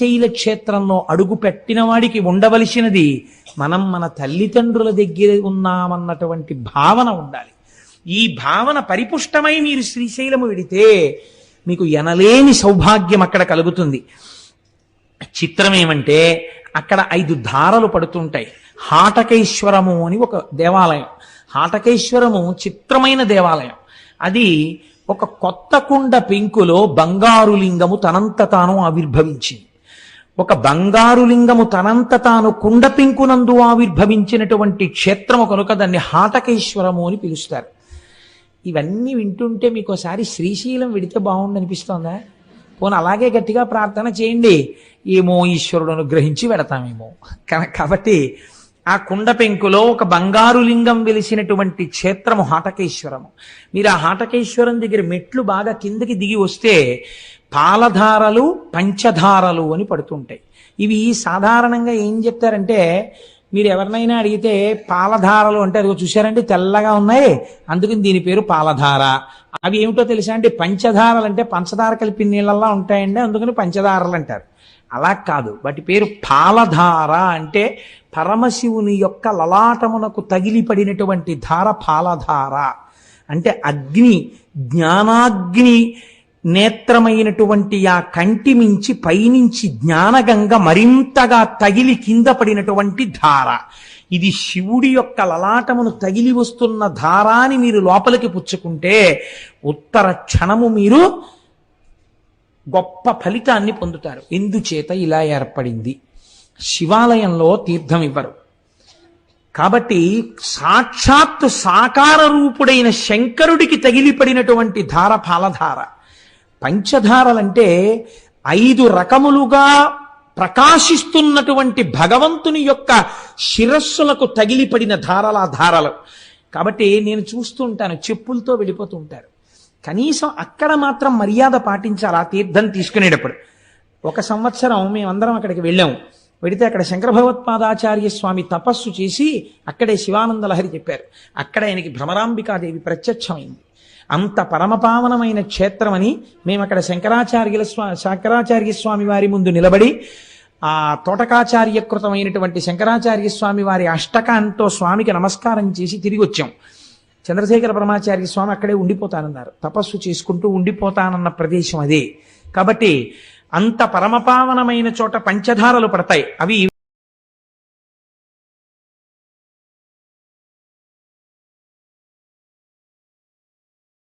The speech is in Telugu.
నిశ్చయిల క్షేత్రంలో అడుగు పెట్టిన వాడికి ఉండవలసినది మనం మన తల్లిదండ్రుల దగ్గర ఉన్నామన్నటువంటి భావన ఉండాలి. ఈ భావన పరిపుష్టమై మీరు శ్రీశైలము విడితే మీకు ఎనలేని సౌభాగ్యం అక్కడ కలుగుతుంది. చిత్రం ఏమంటే అక్కడ ఐదు ధారలు పడుతుంటాయి. హాటకేశ్వరము అని ఒక దేవాలయం. హాటకేశ్వరము చిత్రమైన దేవాలయం. అది ఒక కొత్త కుండ పెంకులో బంగారు లింగము తనంత తాను ఆవిర్భవించింది. ఒక బంగారు లింగము తనంత తాను కుండపింకునందు ఆవిర్భవించినటువంటి క్షేత్రము కనుక దాన్ని హాటకేశ్వరము అని పిలుస్తారు. ఇవన్నీ వింటుంటే మీకు ఒకసారి శ్రీశైలం విడితే బాగుండు అనిపిస్తోందా? పోనీ అలాగే గట్టిగా ప్రార్థన చేయండి. ఏమో ఈశ్వరుడు అనుగ్రహించి వెడతామేమో కాబట్టి ఆ కుండ పెంకులో ఒక బంగారు లింగం వెలిసినటువంటి క్షేత్రము హాటకేశ్వరము. మీరు ఆ హాటకేశ్వరం దగ్గర మెట్లు బాగా కిందకి దిగి వస్తే పాలధారలు పంచధారలు అని పడుతుంటాయి. ఇవి సాధారణంగా ఏం చెప్తారంటే మీరు ఎవరినైనా అడిగితే పాలధారలు అంటే అది చూశారంటే తెల్లగా ఉన్నాయి అందుకని దీని పేరు పాలధార. అవి ఏమిటో తెలుసా అంటే పంచధారలు అంటే పంచదార కలిపి నీళ్ళల్లా ఉంటాయండి అందుకని పంచదారలు అంటారు. అలా కాదు. వాటి పేరు పాలధార అంటే పరమశివుని యొక్క లలాటమునకు తగిలిపడినటువంటి ధార పాలధార. అంటే అగ్ని జ్ఞానాగ్ని నేత్రమైనటువంటి ఆ కంటి మించి పైనుంచి జ్ఞానగంగ మరింతగా తగిలి కింద పడినటువంటి ధార. ఇది శివుడి యొక్క లలాటమును తగిలి వస్తున్న ధారాని మీరు లోపలికి పుచ్చుకుంటే ఉత్తర క్షణము మీరు గొప్ప ఫలితాన్ని పొందుతారు. ఎందుచేత ఇలా ఏర్పడింది? శివాలయంలో తీర్థం ఇవ్వరు కాబట్టి సాక్షాత్తు సాకార రూపుడైన శంకరుడికి తగిలిపడినటువంటి ధార పాలధార పంచధారలంటే ఐదు రకములుగా ప్రకాశిస్తున్నటువంటి భగవంతుని యొక్క శిరస్సులకు తగిలిపడిన ధారల ధారలు. కాబట్టి నేను చూస్తుంటాను చెప్పులతో వెళ్ళిపోతూ ఉంటారు. కనీసం అక్కడ మాత్రం మర్యాద పాటించాలి ఆ తీర్థం తీసుకునేటప్పుడు? ఒక సంవత్సరం మేమందరం అక్కడికి వెళ్ళాం వెడితే అక్కడ శంకర భగవత్పాదాచార్య స్వామి తపస్సు చేసి అక్కడే శివానంద లహరి చెప్పారు. అక్కడ ఆయనకి భ్రమరాంబికాదేవి ప్రత్యక్షమైంది. అంత పరమపావనమైన క్షేత్రమని మేము అక్కడ శంకరాచార్యుల స్వా శంకరాచార్య స్వామి వారి ముందు నిలబడి ఆ తోటకాచార్యకృతమైనటువంటి శంకరాచార్య స్వామి వారి అష్టకాంతో స్వామికి నమస్కారం చేసి తిరిగి వచ్చాం. చంద్రశేఖర పరమాచార్య స్వామి అక్కడే ఉండిపోతానన్నారు. తపస్సు చేసుకుంటూ ఉండిపోతానన్న ప్రదేశం అదే. కాబట్టి అంత పరమపావనమైన చోట పంచధారలు పడతాయి. అవి